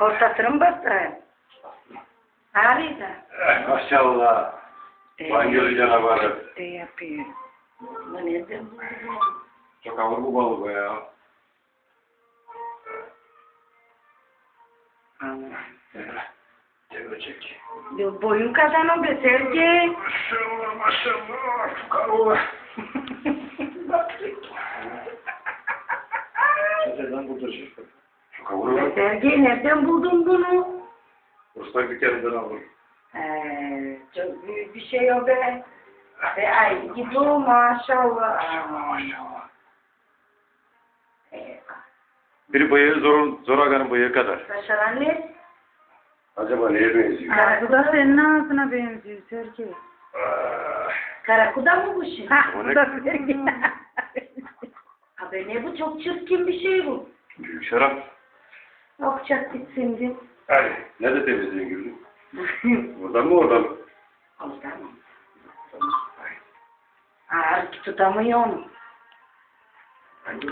Ortasını mı bastırayım? Harika. Eh, Maşallah. Bangöl canavarı. De yapıyor. Bu nedir? Çok ağır bu balık ya. Yo, Boyun kazanın be Sergey. Maşallah maşallah. Çok ağır. Seseden Çok ağır. Sergey nereden buldun bunu? Usta bir kereden alır. Ee, çok büyük bir şey o be. Ve ay gibi o maşallah. Maşallah. Ee, Bir bıyığı zor, zor aganın bıyığı kadar. Başaran ne? Acaba neye benziyor? Bu da senin ağzına benziyor Sergey. Ah, Karakuda mı bu şimdi? Ha, bu da Sergey. Abi ne bu çok çirkin bir şey bu. Büyük şarap. Yapacak gitsin diye. Nerede temizliğin Gülüm? Buradan mı oradan mı? Oradan mı? Ağır tutamıyorum.